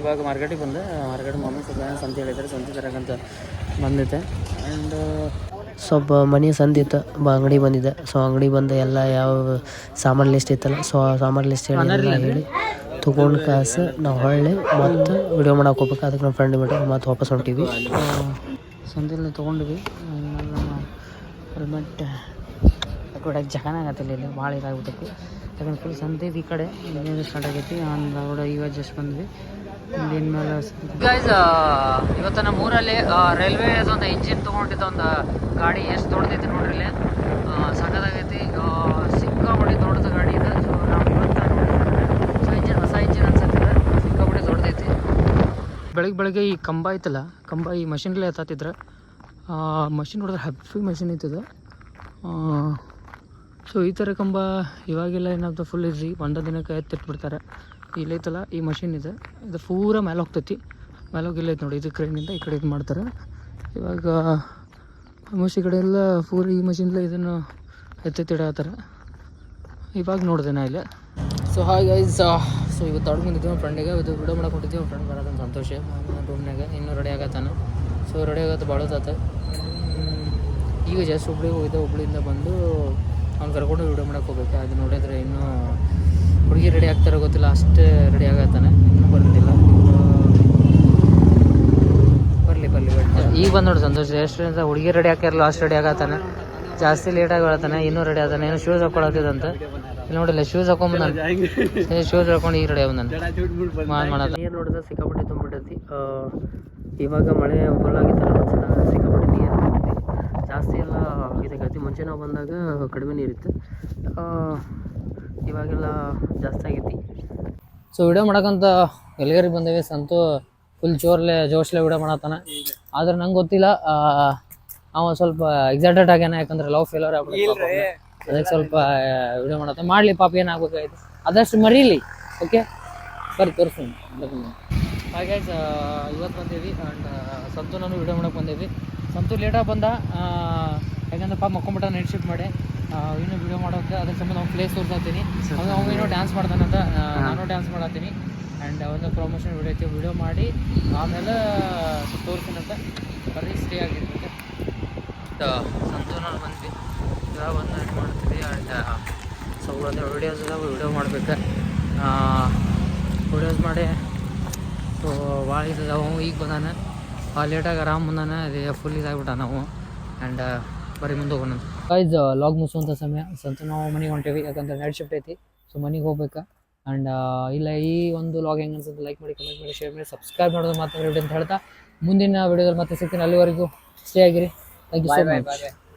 ಇವಾಗ ಮಾರ್ಕೆಟಿಗೆ ಬಂದೆ. ಮಾರ್ಕೆಟ್ ಮಮ್ಮಿ ಸ್ವಲ್ಪ ಸಂತೆ ಹೇಳಿದ್ದಾರೆ. ಸಂತೆ ತರಕಂತ ಬಂದಿದ್ದೆ. ಆ್ಯಂಡ್ ಸ್ವಲ್ಪ ಮನೆ ಸಂದಿತ್ತು ಬ ಅಂಗಡಿ ಬಂದಿದ್ದೆ ಸೊ ಅಂಗಡಿ ಬಂದು ಎಲ್ಲ ಯಾವ ಸಾಮಾನು ಲಿಸ್ಟ್ ಇತ್ತಲ್ಲ ಸೊ ಸಾಮಾನು ಲಿಸ್ಟ್ ಹೇಳಿ ಹೇಳಿ. ತೊಗೊಂಡು ಕಾಸು ನಾವು ಹೊಳ್ಳಿ ಮತ್ತು ವಿಡಿಯೋ ಮಾಡೋಕೆ ಹೋಗ್ಬೇಕು. ಅದಕ್ಕೆ ನಮ್ಮ ಫ್ರೆಂಡ್ ಬಿಟ್ಟು ಮತ್ತೆ ವಾಪಸ್ ಹೊಂಟೀವಿ. ಸಂತೆಯಲ್ಲಿ ತೊಗೊಂಡ್ವಿ. ಹೆಲ್ಮೆಟ್ ಕೊಡಕ್ಕೆ ಜಗನ ಆಗತ್ತಿಲ್ಲ ಇಲ್ಲಿ. ಭಾಳ ಇದಾಗ್ಬಿಟ್ಟೈತಿ. ಯಾಕಂದ್ರೆ ಫುಲ್ ಸಂತೆ ಈ ಕಡೆ. ಸ್ಟಾರ್ಟ್ ಆಗೈತಿ. ಅಂದ್ರೆ ಕೂಡ ಇವಾಗ ಜಸ್ಟ್ ಬಂದ್ವಿ. ಗೈಸ್ ಇವತ್ತು ನಮ್ಮ ಊರಲ್ಲಿ ರೈಲ್ವೆ ಒಂದು ಇಂಜಿನ್ ತೊಗೊಂಡಿದ್ದ ಒಂದು ಗಾಡಿ ಎಷ್ಟು ದೊಡ್ಡದೈತಿ ನೋಡ್ರಿ ಇಲ್ಲಿ. ಸಣ್ಣದಾಗೈತಿ ಆ, ದೊಡ್ಡದ ಗಾಡಿ ಇದೆ. ಸೊ ನಾವು ಸೊ ಇಂಜಿನ್ ಹೊಸ ಇಂಜಿನ್ ಅನ್ಸತ್ತಿದೆ ಸಿಕ್ಕಾಪಟ್ಟೆ ದೊಡ್ಡದೈತಿ. ಬೆಳಗ್ಗೆ ಬೆಳಗ್ಗೆ ಈ ಕಂಬ ಐತಲ್ಲ ಕಂಬ ಈ ಮಷಿನ್ಲೇ ಎತ್ತಾತಿದ್ರೆ ಮಷಿನ್ ನೋಡಿದ್ರೆ ಹೆವಿ ಮಷಿನ್ ಐತಿದೆ ಸೊ ಈ ಥರ ಕಂಬ ಇವಾಗೆಲ್ಲ ಏನಾಗ್ತದೆ ಫುಲ್ ಈಸಿ ಒಂದ ದಿನಕ್ಕೆ ಎತ್ತಿಟ್ಬಿಡ್ತಾರೆ. ಇಲ್ಲೈತಲ್ಲ, ಈ ಮಷಿನ್ ಇದೆ. ಇದು ಪೂರ ಮೇಲೆ ಹೋಗ್ತೈತಿ. ಮೇಲೆ ಹೋಗಿ ಇಲ್ಲೈತೆ ನೋಡಿ, ಇದು ಕ್ರೇನಿಂದ ಈ ಕಡೆ ಇದು ಮಾಡ್ತಾರೆ. ಇವಾಗ ಆಲ್ಮೋಸ್ಟ್ ಈ ಕಡೆ ಎಲ್ಲ ಪೂರ ಈ ಮಷಿನ್ಲೇ ಇದನ್ನು ಎತ್ತೆತ್ತಿಡತ್ತಾರ ಇವಾಗ ನೋಡಿದೆ ನಾ ಇಲ್ಲಿ. ಸೊ ಹಾಗೆ ಸೊ ಇವತ್ತು ತಗೊಂಡು ಬಂದಿದ್ದೀವಿ ಫ್ರೆಂಡಿಗೆ ಇದು ವಿಡಿಯೋ ಮಾಡಕ್ಕೆ ಹೊಂಟಿದ್ದೀವಿ ಫ್ರೆಂಡ್ ಬರೋದು ಸಂತೋಷ. ರೂಮ್ನಾಗ ಇನ್ನೂ ರೆಡಿ ಆಗತ್ತಾನ. ಸೊ ರೆಡಿ ಆಗತ್ತೆ ಬಾಳೋದಾತ ಈಗ ಜಸ್ಟ್ ಹುಬ್ಳಿಗೆ ಹೋಗಿದ್ದೆ. ಹುಬ್ಳಿಯಿಂದ ಬಂದು ಅವ್ನು ಕರ್ಕೊಂಡು ವಿಡಿಯೋ ಮಾಡಕ್ಕೆ ಹೋಗ್ಬೇಕು. ಅದು ನೋಡಿದ್ರೆ ಇನ್ನೂ ಹುಡುಗಿ ರೆಡಿ ಆಗ್ತಾರೋ ಗೊತ್ತಿಲ್ಲ ಅಷ್ಟೇ ರೆಡಿ ಆಗತ್ತಾನೆ. ಇನ್ನೂ ಬಂದಿಲ್ಲ ಬರಲಿ ಬರಲಿ ಈಗ ಬಂದು ನೋಡಿ ಸಂತೋಷ ಎಷ್ಟರಿಂದ ಹುಡುಗಿ ರೆಡಿ ಹಾಕಿರಲ್ಲ ಅಷ್ಟು ರೆಡಿ ಆಗತ್ತಾನೆ. ಜಾಸ್ತಿ ಲೇಟಾಗಿ ಹೇಳ್ತಾನೆ ಇನ್ನೂ ರೆಡಿ ಆತಾನೆ ಏನೋ ಶೂಸ್ ಹಾಕೊಳತ್ತಿದಂತ ಇಲ್ಲಿ ನೋಡಿಲ್ಲ ಶೂಸ್ ಹಾಕೊಂಬಂದ ಶೂಸ್ ಹಾಕೊಂಡು ಈ ರೆಡಿ ಆಗ ಮಾಡತ್ತ ನೀರು ನೋಡಿದ್ರೆ ಸಿಕ್ಕಾಪಟ್ಟೆ ತುಂಬಿಟ್ಟೈತಿ. ಇವಾಗ ಮಳೆ ಒಂದ್ಸಲ ಸಿಕ್ಕಾಪಟ್ಟೆ ನೀರು ಜಾಸ್ತಿ ಎಲ್ಲ ಇದಾಗೈತಿ ಮುಂಚೆ ನಾವು ಬಂದಾಗ ಕಡಿಮೆ ನೀರಿತ್ತು. ಇವಾಗೆಲ್ಲ ಜಾಸ್ತಿ ಆಗೈತಿ. ಸೊ ವಿಡಿಯೋ ಮಾಡಕ್ಕಂತ ಎಲ್ಲಿಗರಿಗೆ ಬಂದೇವಿ. ಸಂತು ಫುಲ್ ಜೋರ್ಲೆ ಜೋಶ್ಲೆ ವಿಡಿಯೋ ಮಾಡತ್ತಾನ. ಆದ್ರೆ ನಂಗೆ ಗೊತ್ತಿಲ್ಲ ಆ, ಅವ ಸ್ವಲ್ಪ ಎಕ್ಸೈಟೆಡ್ ಆಗ್ಯಾನ ಯಾಕಂದ್ರೆ ಲವ್ ಫೇಲರ್ ಅವರ್ ಅದಕ್ಕೆ ಸ್ವಲ್ಪ ವಿಡಿಯೋ ಮಾಡತ್ತ ಮಾಡ್ಲಿ ಪಾಪ ಏನಾಗಬೇಕಾಯ್ತು ಆದಷ್ಟು ಮರೀಲಿ ಓಕೆ ಸರಿ ತೋರಿಸ್ತೀನಿ ಹಾಗೆ ಇವತ್ತು ಬಂದೇವಿ. ಆ್ಯಂಡ್ ಸಂತು ನಾನು ವಿಡಿಯೋ ಮಾಡಕ್ಕೆ ಬಂದೇವಿ. ಸಂತು ಲೇಟಾಗಿ ಬಂದ. ಆ, ಯಾಕಂದ್ರೆ ಪಾಪ ಮಕ್ಕೊಂಬಿಟ್ಟ ನೈಟ್ ಶಿಫ್ಟ್ ಮಾಡಿ ಇನ್ನು ಇನ್ನೂ ವಿಡಿಯೋ ಮಾಡೋಕೆ ಅದ್ರ ಸಂಬಂಧ ಅವ್ನು ಪ್ಲೇಸ್ ತೋರಿಸ್ತೀನಿ. ಅವ್ನು ಅವ್ನು ಏನೋ ಡ್ಯಾನ್ಸ್ ಮಾಡ್ತಾನಂತ ನಾನು ಡ್ಯಾನ್ಸ್ ಮಾಡತ್ತೀನಿ ಆ್ಯಂಡ್ ಒಂದು ಪ್ರಮೋಷನ್ ವಿಡಿಯೋ ಐತಿ ವಿಡಿಯೋ ಮಾಡಿ ಆಮೇಲೆ ತೋರಿಸ್ತೀನಂತ ಬರ್ರಿ ಸ್ಟೇ ಆಗಿರ್ತೈತೆ ಸಂತು ನಾನು ಬಂದ್ವಿ. ಇವಾಗ ಇದು ಮಾಡ್ತೀವಿ. ಆ್ಯಂಡ್ ಸೊ ಒಂದು ವೀಡಿಯೋಸ್ ವೀಡಿಯೋ ಮಾಡ್ಬೇಕು. ವಿಡಿಯೋಸ್ ಮಾಡಿ ಸೊ ಭಾಳ ಇದಾವೆ. ಅವ ಈಗ ಬಂದಾನೆ. ಭಾಳ ಲೇಟಾಗಿ ಆರಾಮ್ ಬಂದಾನೆ. ಅದೇ ಫುಲ್ ಇದಾಗ್ಬಿಟ್ಟ ನಾವು ಆ್ಯಂಡ್ ಬರೀ ಮುಂದೆ ಹೋಗೋಣ ಗೈಸ್ ಲಾಗ್ ಮುಗಿಸುವಂಥ ಸಮಯ. ಸಂತ ನಾವು ಮನೆಗೆ ಹೊಂಟೇವಿ ಯಾಕಂದ್ರೆ ನೈಟ್ ಶಿಫ್ಟ್ ಐತಿ. ಸೊ ಮನೆಗೆ ಹೋಗ್ಬೇಕು? ಆ್ಯಂಡ್ ಇಲ್ಲ ಈ ಒಂದು ಲಾಗ್ ಹೆಂಗೆ ಅನ್ಸುತ್ತೆ ಲೈಕ್ ಮಾಡಿ ಕಮೆಂಟ್ ಮಾಡಿ ಶೇರ್ ಮಾಡಿ ಸಬ್ಸ್ಕ್ರೈಬ್ ಮಾಡೋದು ಮಾತ್ರ ಅಂತ ಹೇಳ್ತಾ ಮುಂದಿನ ವಿಡಿಯೋದಲ್ಲಿ ಮತ್ತೆ ಸಿಗ್ತೀನಿ. ಅಲ್ಲಿವರೆಗೂ ಸ್ಟೇ ಆಗಿರಿ. Thank you so much